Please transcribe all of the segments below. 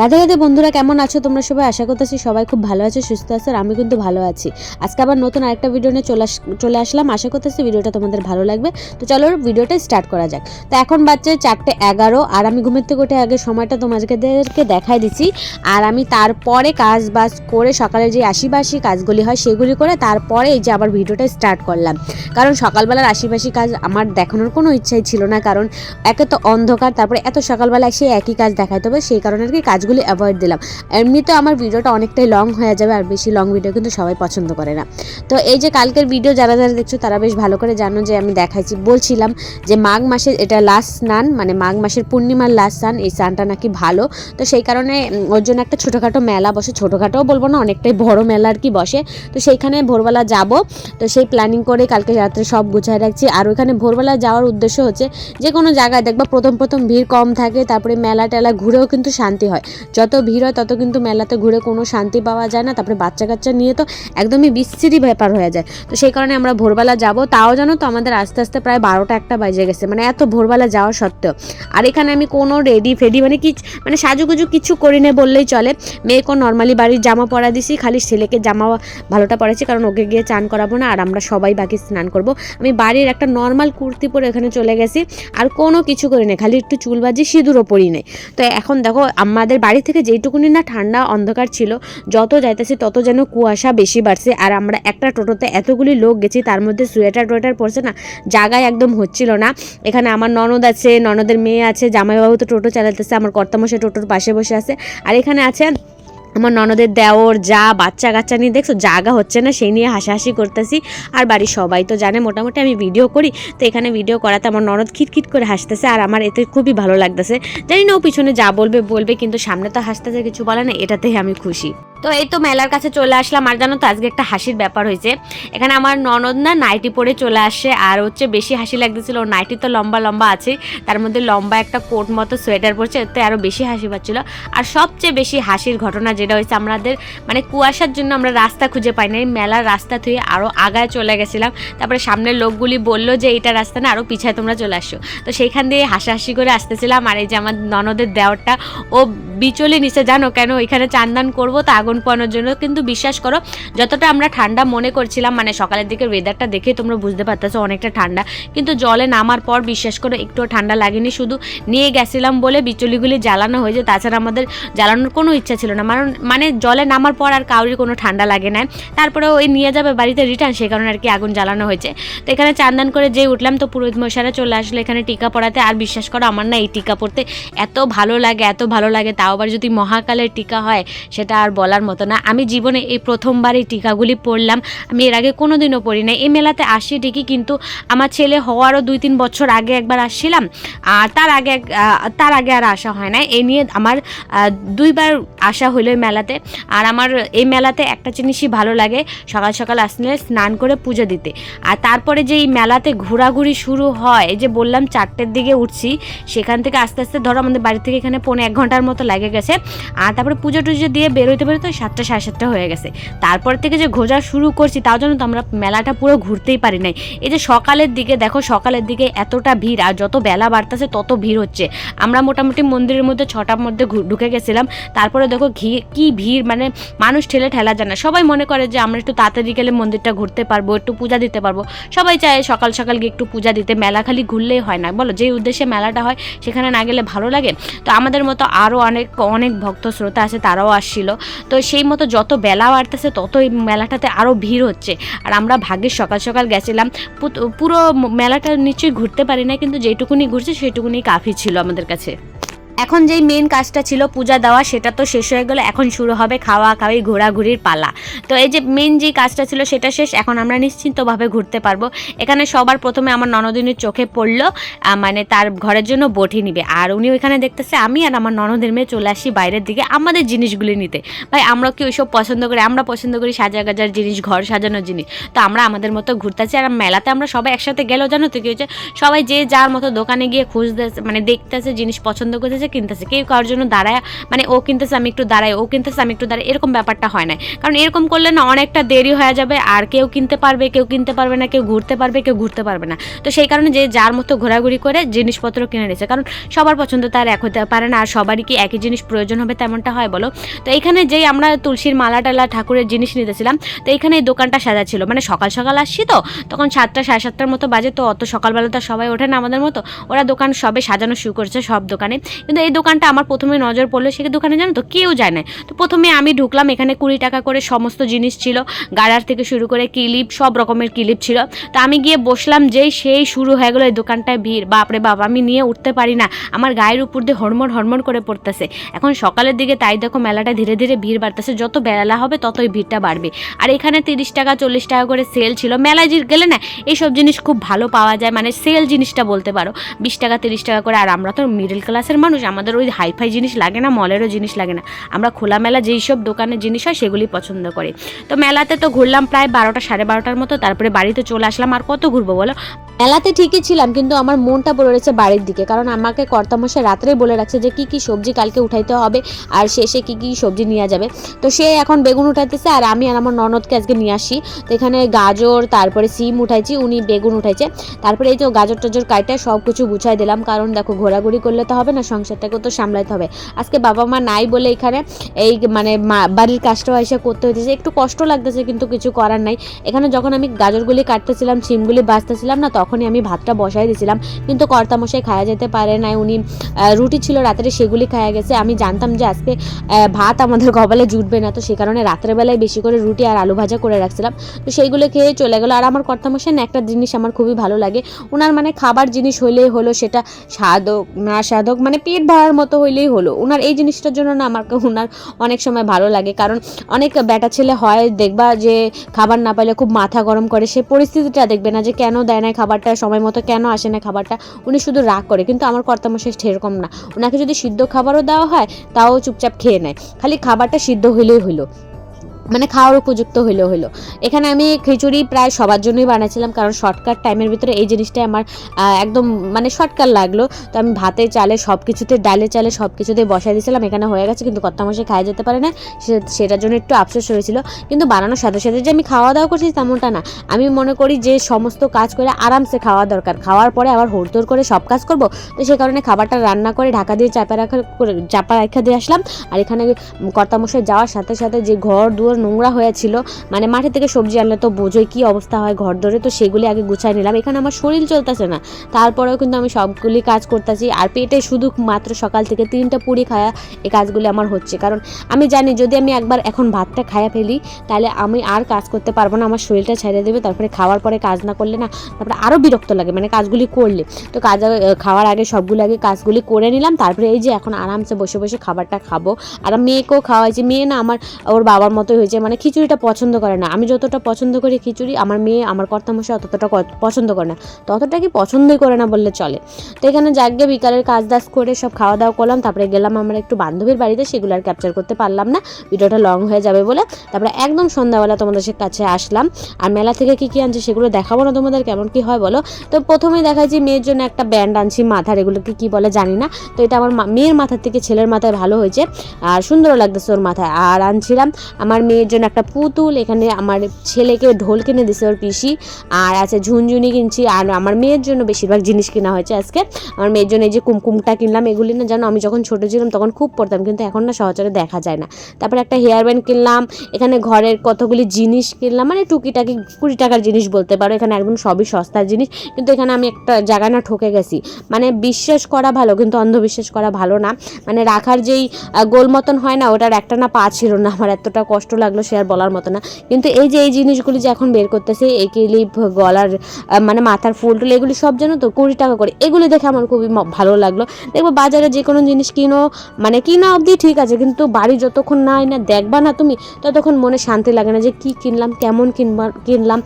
রাধে রাধে বন্ধুরা, কেমন আছো তোমরা সবাই? আশা করতেছি সবাই খুব ভালো আছে, সুস্থ আছো আর আমি কিন্তু ভালো আছি। আজকে আবার নতুন আরেকটা ভিডিও নিয়ে চলে চলে আসলাম। আশা করতেছি ভিডিওটা তোমাদের ভালো লাগবে। তো চলো ভিডিওটা স্টার্ট করা যাক। তো এখন বাচ্চা চারটে এগারো আর আমি ঘুমের থেকে উঠে আগে সময়টা তোমাদেরকে দেখাই দিচ্ছি। আর আমি তারপরে কাজ বাজ করে সকালে যে আশিবাসি কাজগুলি হয় সেগুলি করে তারপরে এই যে আবার ভিডিওটা স্টার্ট করলাম। কারণ সকালবেলার আশিবাসি কাজ আমার দেখানোর কোনো ইচ্ছাই ছিল না। কারণ একে তো অন্ধকার, তারপরে এত সকালবেলা সেই একই কাজ দেখাইতে হবে। সেই কারণে আর কি কাজগুলি অ্যাভয়েড দিলাম। এমনিতে আমার ভিডিওটা অনেকটাই লং হয়ে যাবে আর বেশি লং ভিডিও কিন্তু সবাই পছন্দ করে না। তো এই যে কালকের ভিডিও যারা যারা দেখছ তারা বেশ ভালো করে জানো যে আমি দেখাইছি, বলছিলাম যে মাঘ মাসে এটা লাস্ট স্নান মানে মাঘ মাসের পূর্ণিমার লাস্ট স্নান, এই স্নানটা নাকি ভালো। তো সেই কারণে ওর জন্য একটা ছোটোখাটো মেলা বসে, ছোটোখাটোও বলব না, অনেকটাই বড় মেলা আর কি বসে। তো সেইখানে ভোরবেলা যাব। তো সেই প্ল্যানিং করে কালকে রাত্রে সব গুছায় রাখছি। আর ওইখানে ভোরবেলা যাওয়ার উদ্দেশ্য হচ্ছে যে কোনো জায়গায় দেখবা প্রথম প্রথম ভিড় কম থাকে, তারপরে মেলা টেলা ঘুরেও কিন্তু শান্তি হয়। যত ভিড় হয় তত কিন্তু মেলাতে ঘুরে কোনো শান্তি পাওয়া যায় না। তারপরে বাচ্চা কাচ্চা নিয়ে তো একদমই বিচ্ছিরি ব্যাপার হয়ে যায়। তো সেই কারণে আমরা ভোরবেলা যাব। তাও জানো তো আমাদের আস্তে আস্তে প্রায় বারোটা একটা বাজে গেছে। মানে এত ভোরবেলা যাওয়া সত্ত্বেও। আর এখানে আমি কোনো রেডি ফেডি মানে কি মানে সাজুগুজু কিছু করি না বললেই চলে। মেয়েকে নর্মালি বাড়ির জামা পরা দিছি, খালি ছেলেকে জামা ভালোটা পরেছি কারণ ওকে গিয়ে চান করাবো না। আর আমরা সবাই বাকি স্নান করব। আমি বাড়ির একটা নর্মাল কুর্তি পরে এখানে চলে গেছি। আর কোনো কিছু করি না খালি একটু চুল বাজি, সিঁদুরও পরি নেই। তো এখন দেখো আমাদের বাড়ি থেকে যেইটুকুনি না ঠান্ডা অন্ধকার ছিল, যত যাইতেছি তত যেন কুয়াশা বেশি বাড়ছে। আর আমরা একটা টোটোতে এতগুলি লোক গেছি, তার মধ্যে সোয়েটার টোয়েটার পড়ছে না, জায়গায় একদম হচ্ছিল না। এখানে আমার ননদ আছে, ননদের মেয়ে আছে, জামাইবাবু তো টোটো চালাতেছে আমার কর্তামশাই টোটোর পাশে বসে আছে। আর এখানে আছে আমার ননদের দেওর, যা, বাচ্চা কাচ্চা নিয়ে দেখছ জায়গা হচ্ছে না, সেই নিয়ে হাসাহাসি করতেছি। আর বাড়ির সবাই তো জানে, মোটামুটি আমি ভিডিও করি। তো এখানে ভিডিও করাতে আমার ননদ খিটখিট করে হাসতেছে, আর আমার এতে খুবই ভালো লাগতেছে। জানি না ও পিছনে যা বলবে বলবে, কিন্তু সামনে তো হাসতেছে, কিছু বলে না, এটাতেই আমি খুশি। তো এই তো মেলার কাছে চলে আসলাম, আর জানো তো আজকে একটা হাসির ব্যাপার হয়েছে। এখানে আমার ননদ না নাইটি পরে চলে আসে, আর হচ্ছে বেশি হাসি লাগতেছিল, ওর নাইটি তো লম্বা লম্বা আছে, তার মধ্যে লম্বা একটা কোট মতো সোয়েটার পরছে, এতে আরও বেশি হাসি পাচ্ছিল। আর সবচেয়ে বেশি হাসির ঘটনা যেটা হয়েছে আমাদের মানে কুয়াশার জন্য আমরা রাস্তা খুঁজে পাই না মেলার রাস্তা থুয়ে আরও আগায় চলে গেছিলাম। তারপরে সামনের লোকগুলি বলল যে এটা রাস্তা না আরও পিছায় তোমরা চলে আসো। তো সেইখান দিয়ে হাসাহাসি করে আসতেছিলাম। আর এই যে আমার ননদের দেওয়ারটা ও বিচলে নিচে, জানো কেন এখানে চান্দান করব তো আগুন পোয়ানোর জন্য। কিন্তু বিশ্বাস করো, যতটা আমরা ঠান্ডা মনে করছিলাম মানে সকালের দিকে ওয়েদারটা দেখে তোমরা বুঝতে পারতেছো অনেকটা ঠান্ডা। কিন্তু জলে নামার পর বিশ্বাস করো, একটুও ঠান্ডা লাগেনি। শুধু নিয়ে গেছিলাম বলে বিচলিগুলি জ্বালানো হয়েছে। তাছাড়া আমাদের জ্বালানোর কোনো ইচ্ছা ছিল না। কারণ মানে জলে নামার পর আর কাউরির কোনো ঠান্ডা লাগে না। তারপরে ওই নিয়ে যাবে বাড়িতে রিটার্ন সেই কারণে আর কি আগুন জ্বালানো হয়েছে। তো এখানে চান্দান করে যে উঠলাম তো পুরোহিত মশারা চলে আসলো এখানে টিকা পড়াতে। আর বিশ্বাস করো, আমার না এই টিকা পড়তে এত ভালো লাগে, এত ভালো লাগে। তাও আবার যদি মহাকালের টিকা হয়, সেটা আর বলার মতো না। আমি জীবনে এই প্রথমবার এই টিকাগুলি পড়লাম। আমি এর আগে কোনো দিনও পড়ি নাই। এই মেলাতে আসি ঠিকই, কিন্তু আমার ছেলে হওয়ারও দুই তিন বছর আগে একবার আসছিলাম। আর তার আগে তার আগে আর আসা হয় না এ নিয়ে আমার দুইবার আসা হলো মেলাতে। আর আমার এই মেলাতে একটা জিনিসই ভালো লাগে, সকাল সকাল আসলে স্নান করে পুজো দিতে। আর তারপরে যে এই মেলাতে ঘোরাঘুরি শুরু হয় যে বললাম চারটের দিকে উঠছি, সেখান থেকে আস্তে আস্তে ধরো আমাদের বাড়ি থেকে এখানে পৌনে এক ঘণ্টার মতো লাগে গেছে। আর তারপরে পুজো টুজো দিয়ে বেরোতে বেরোতে সাতটা, সাড়ে সাতটা হয়ে গেছে। তারপর থেকে যে ঘোরা শুরু করছি, তাও জন্য তো আমরা মেলাটা পুরো ঘুরতেই পারি নাই। এই যে সকালের দিকে, দেখো সকালের দিকে এতটা ভিড়, আর যত বেলা বাড়তেছে তত ভিড় হচ্ছে। আমরা মোটামুটি মন্দিরের মধ্যে ছটার মধ্যে ঢুকে গেছিলাম। তারপরে দেখো ঘি কি ভিড় মানে মানুষ ঠেলে ঠেলা যায় না। সবাই মনে করে যে আমরা একটু তাড়াতাড়ি গেলে মন্দিরটা ঘুরতে পারব, একটু পূজা দিতে পারব। সবাই চায় সকাল সকাল গিয়ে একটু পূজা দিতে, মেলা খালি ঘুরলেই হয় না। বলো যে উদ্দেশ্যে মেলাটা হয়, সেখানে না গেলে ভালো লাগে? তো আমাদের মতো আরও অনেক অনেক ভক্ত শ্রোতা আছে, তারাও আসছিল। তো সেই মতো যত বেলা বাড়তেছে তত এই মেলাটাতে আরও ভিড় হচ্ছে। আর আমরা ভাগ্যের সকাল সকাল গেছিলাম। পুরো মেলাটা নিশ্চয়ই ঘুরতে পারি না কিন্তু যেটুকুনি ঘুরছে, সেটুকুনি কাফি ছিল আমাদের কাছে। এখন যেই মেন কাজটা ছিল পূজা দেওয়া, সেটা তো শেষ হয়ে গেল। এখন শুরু হবে খাওয়া খাওয়াই, ঘোরাঘুরির পালা। তো এই যে মেন যে কাজটা ছিল, সেটা শেষ। এখন আমরা নিশ্চিন্তভাবে ঘুরতে পারব। এখানে সবার প্রথমে আমার ননদিনীর চোখে পড়ল মানে তার ঘরের জন্য বটি নিবে। আর উনি ওইখানে দেখতেছে, আমি আর আমার ননদের মেয়ে চলে আসি বাইরের দিকে আমাদের জিনিসগুলি নিতে। ভাই, আমরা কি ওইসব পছন্দ করি? আমরা পছন্দ করি সাজা গাজার জিনিস, ঘর সাজানোর জিনিস। তো আমরা আমাদের মতো ঘুরতেছি আর মেলাতে আমরা সবাই একসাথে গেলেও জানো তো কি হচ্ছে সবাই যে যার মতো দোকানে গিয়ে খুঁজতেছে মানে দেখতেছে, জিনিস পছন্দ করতেছে কিনতেছে কিনতেছে, কেউ কারোর জন্য দাঁড়ায় মানে ও কিনতেছে, আমি একটু দাঁড়াই, ও কিনতেছে, আমি একটু দাঁড়াই, এরকম ব্যাপারটা হয় না। কারণ এরকম করলে না অনেকটা দেরি হয়ে যাবে, আর কেউ কিনতে পারবে, কেউ কিনতে পারবে না, কেউ ঘুরতে পারবে, কেউ ঘুরতে পারবে না। তো সেই কারণে যে যার মতো ঘোরাঘুরি করে জিনিসপত্র কিনে নিচ্ছে কারণ সবার পছন্দ তার এক হতে পারে না, আর সবারই কি একই জিনিস প্রয়োজন হবে তেমনটা হয় বলো? তো এখানে যেই আমরা তুলসীর মালা টালা ঠাকুরের জিনিস নিতেছিলাম, তো এখানে এই দোকানটা সাজা ছিল। মানে সকাল সকাল আসছি তো, তখন সাতটা, সাড়ে সাতটার মতো বাজে তো, অত সকালবেলা তো সবাই ওঠে না আমাদের মতো। ওরা দোকান সবে সাজানো শুরু করেছে সব দোকানে। কিন্তু এই দোকানটা আমার প্রথমে নজর পড়ল। সে দোকানে জানো তো কেউ যায় না তো প্রথমে আমি ঢুকলাম, এখানে কুড়ি টাকা করে সমস্ত জিনিস ছিল। গাড়ার থেকে শুরু করে কিলিপ, সব রকমের কিলিপ ছিল। তো আমি গিয়ে বসলাম যেই সেই শুরু হয়ে গেলো এই দোকানটায় ভিড়। বাপরে বাপ, আমি নিয়ে উঠতে পারি না। আমার গায়ের উপর দিয়ে হরমোন হরমোন করে পড়তেছে। এখন সকালের দিকে তাই দেখো মেলাটা ধীরে ধীরে ভিড় বাড়তেছে। যত বেলা হবে ততই ভিড়টা বাড়বে। আর এখানে তিরিশ টাকা, চল্লিশ টাকা করে সেল ছিল। মেলায় গেলে না, এইসব জিনিস খুব ভালো পাওয়া যায়। মানে সেল জিনিসটা বলতে পারো। বিশ টাকা, তিরিশ টাকা করে। আর আমরা তো মিডল ক্লাসের মানুষ আমাদের ওই হাইফাই জিনিস লাগে না, মলেরও জিনিস লাগে না। আমরা খোলামেলা যেই সব দোকানের জিনিস হয়, সেগুলি পছন্দ করি। তো মেলাতে তো ঘুরলাম প্রায় বারোটা, সাড়ে বারোটার মতো, তারপরে বাড়িতে চলে আসলাম। আর কত ঘুরবো বলো? মেলাতে ঠিকই ছিলাম, কিন্তু আমার মনটা পড়ে রয়েছে বাড়ির দিকে। কারণ আমাকে কর্তামশাই রাত্রে বলে রাখছে যে, কি কি সবজি কালকে উঠাইতে হবে আর শেষে কি কি সবজি নিয়ে যাবে। তো সে এখন বেগুন উঠাইতেছে আর আমি আর আমার ননদকে আজকে নিয়ে আসি। তো এখানে গাজর, তারপরে সিম উঠাইছি, উনি বেগুন উঠাইছে। তারপরে এই তো গাজর টাজর কাইটা সব কিছু গুছাই দিলাম। কারণ দেখো, ঘোরাঘুরি করলে তো হবে না, সংসারটাকেও তো সামলাইতে হবে। আজকে বাবা মা নাই বলে এখানে এই মানে বাড়ির কাজটাও এসে করতে হইতেছে। একটু কষ্ট লাগতেছে, কিন্তু কিছু করার নাই। এখানে যখন আমি গাজরগুলি কাটতেছিলাম, সিমগুলি বাঁচতেছিলাম না তখনই আমি ভাতটা বসাই দিয়েছিলাম। কিন্তু কর্তামশাই খাওয়া যেতে পারে নাই, উনি রুটি ছিল, রাত্রে সেগুলি খাওয়া গেছে। আমি জানতাম যে আজকে ভাত আমাদের কপালে জুটবে না। তো সে কারণে রাত্রেবেলায় বেশি করে রুটি আর আলু ভাজা করে রাখছিলাম। তো সেইগুলো খেয়ে চলে গেলো। আর আমার কর্তামশাই না, একটা জিনিস আমার খুবই ভালো লাগে। ওনার মানে খাবার জিনিস হইলেই হলো, সেটা স্বাদ হোক না স্বাদ হোক মানে পেট ভরার মতো হইলেই হলো। ওনার এই জিনিসটার জন্য না আমার ওনার অনেক সময় ভালো লাগে। কারণ অনেক বেটা ছেলে হয়, দেখবা যে খাবার না পাইলে খুব মাথা গরম করে। সে পরিস্থিতিটা দেখবে না যে কেন দেয় না খাবারটা সময় মতো কেন আসে না খাবারটা, উনি শুধু রাগ করে, কিন্তু আমার কর্তামশাই সেরকম না। ওনাকে যদি সিদ্ধ খাবারও দেওয়া হয়, তাও চুপচাপ খেয়ে নেয়। খালি খাবারটা সিদ্ধ হইলেই হইল। মানে খাওয়ার উপযুক্ত হইল হইল। এখানে আমি খিচুড়ি প্রায় সবার জন্যই বানাইছিলাম কারণ শর্টকাট টাইমের ভিতরে এই জিনিসটাই আমার একদম মানে শর্টকাট লাগল। তো আমি ভাতে, চালে সব কিছুতে ডালে চালে সব কিছুতে বসাই দিয়েছিলাম, এখানে হয়ে গেছে, কিন্তু কর্তা মশাই খাওয়া যেতে পারে না। সেটার জন্য একটু আফসোস হয়েছিল। কিন্তু বানানোর সাথে সাথে যে আমি খাওয়া দাওয়া করছি তেমনটা না। আমি মনে করি যে সমস্ত কাজ করে আরামসে খাওয়া দরকার। খাওয়ার পরে আবার হুড়দৌড় করে সব কাজ করব। তো সে কারণে খাবারটা রান্না করে ঢাকা দিয়ে চাপা রাখা চাপা রাখা দিয়ে আসলাম। আর এখানে কর্তামশাই যাওয়ার সাথে সাথে যে ঘর দুয়ার নোংরা হয়েছিল মানে মাঠে থেকে সবজি আনলে তো বোঝোই কী অবস্থা হয় ঘর ধরে তো সেগুলি আগে গুছাই নিলাম। এখানে আমার শরীর চলতেছে না। তারপরেও কিন্তু আমি সবগুলি কাজ করতেছি। আর পেটে শুধু মাত্র সকাল থেকে তিনটা পুরি খায়া এই কাজগুলি আমার হচ্ছে। কারণ আমি জানি যদি আমি একবার এখন ভাতটা খায়া ফেলি, তাহলে আমি আর কাজ করতে পারব না। আমার শরীরটা ছেড়ে দেবে, তারপরে খাওয়ার পরে কাজ না করলে না, তারপরে আরও বিরক্ত লাগে মানে কাজগুলি করলে। তো কাজ খাওয়ার আগে সবগুলো আগে কাজগুলি করে নিলাম। তারপরে এই যে এখন আরামসে বসে বসে খাবারটা খাব। আর মেয়েকেও খাওয়াইছি। মেয়ে না আমার, ওর বাবার মতোই হয়েছে মানে খিচুড়িটা পছন্দ করে না। আমি যতটা পছন্দ করি খিচুড়ি, আমার মেয়ে, আমার কর্তামশাই অতটা পছন্দ করে না। ততটা কি পছন্দই করে না বললে চলে। তো এখানে যাকে বিকালের কাজ দাজ করে সব খাওয়া দাওয়া করলাম, তারপরে গেলাম আমরা একটু বান্ধবীর বাড়িতে, সেগুলো আর ক্যাপচার করতে পারলাম না। ভিডিওটা লং হয়ে যাবে বলে। তারপরে একদম সন্ধ্যাবেলা তোমাদের কাছে আসলাম। আর মেলা থেকে কি কি আনছে সেগুলো দেখাবো না তোমাদের, কেমন কি হয় বলো? তো প্রথমেই দেখাচ্ছি মেয়ের জন্য একটা ব্যান্ড আনছি, মাথার। এগুলোকে কি বলে জানি না। তো এটা আমার মেয়ের মাথার থেকে ছেলের মাথায় ভালো হয়েছে। আর সুন্দরও লাগতেছে ওর মাথায়। আর আনছিলাম আমার মেয়ের জন্য একটা পুতুল, এখানে আমার ছেলেকে ঢোল কিনে দিছে ওর পিসি, আর আছে ঝুনঝুনি কিনছি, আর আমার মেয়ের জন্য বেশিরভাগ জিনিস কেনা হয়েছে আজকে। আমার মেয়ের জন্য এই যে কুমকুমটা কিনলাম, এগুলি না জানো, আমি যখন ছোটো ছিলাম তখন খুব পড়তাম, কিন্তু এখন না সহজরে দেখা যায় না। তারপরে একটা হেয়ার ব্যান্ড কিনলাম, এখানে ঘরের কতগুলি জিনিস কিনলাম মানে টুকিটাকি কুড়ি টাকার জিনিস বলতে পারো, এখানে একদম সবই সস্তার জিনিস, কিন্তু এখানে আমি একটা জায়গা না ঠকে গেছি। মানে বিশ্বাস করা ভালো, কিন্তু অন্ধবিশ্বাস করা ভালো না। মানে রাখার যেই গোল মতন হয় না, ওটার একটা না পা ছিল না, আমার এতটা কষ্ট লাগল সে আর বলার মতো না। কিন্তু এই যে এই জিনিসগুলি যে এখন বের করতেছে, এই ক্লিপ, গলার মানে মাথার ফুল টুল, এগুলি সব জানো তো কুড়ি টাকা করে, এগুলি দেখে আমার খুবই ভালো লাগল। দেখব বাজারে যে কোনো জিনিস কিনো মানে কিনা অবধি ঠিক আছে, কিন্তু বাড়ি যতক্ষণ না না দেখবা না তুমি, ততক্ষণ মনে শান্তি লাগে না যে কি কিনলাম, কেমন কিনবা, কিনলাম,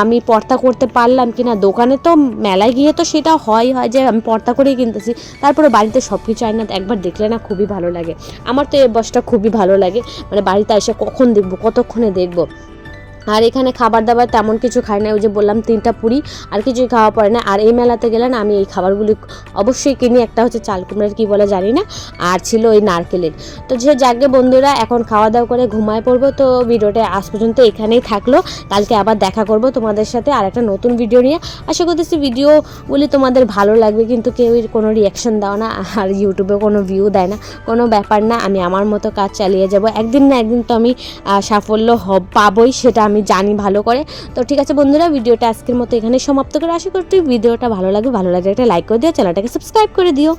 আমি পর্তা করতে পারলাম কি না দোকানে তো মেলায় গিয়ে তো সেটা হয় হয় যে আমি পর্তা করেই কিনতেছি, তারপরে বাড়িতে সব কিছু আয় না একবার দেখলে না খুবই ভালো লাগে। আমার তো এই বসটা খুবই ভালো লাগে মানে বাড়িতে এসে কখন দেখব কতক্ষণে দেখব। আর এখানে খাবার দাবার তেমন কিছু খাই না, ওই যে বললাম তিনটা পুরি, আর কিছুই খাওয়া পড়ে না। আর এই মেলাতে গেলে না, আমি এই খাবারগুলি অবশ্যই কিনি, একটা হচ্ছে চাল কুমড়ার কী বলে জানি না, আর ছিল ওই নারকেলের। তো যে যাকে বন্ধুরা এখন খাওয়া দাওয়া করে ঘুমায় পড়ব, তো ভিডিওটা আজ পর্যন্ত এখানেই থাকল। কালকে আবার দেখা করব তোমাদের সাথে আর একটা নতুন ভিডিও নিয়ে। আশা করতেছি ভিডিওগুলি তোমাদের ভালো লাগবে, কিন্তু কেউ কোনো রিয়াকশন দাও না, আর ইউটিউবে কোনো ভিউ দেয় না। কোনো ব্যাপার না, আমি আমার মতো কাজ চালিয়ে যাব। একদিন না একদিন তো আমি সাফল্য পাবই, সেটা আমি জানি ভালো করে। তো ঠিক আছে বন্ধুরা, ভিডিওটা আজকের মতো এখানে সমাপ্ত করে। আশা করছি ভিডিওটা ভালো লাগে ভালো লাগে একটা লাইক করে দিও, চ্যানেলটাকে সাবস্ক্রাইব করে দিও।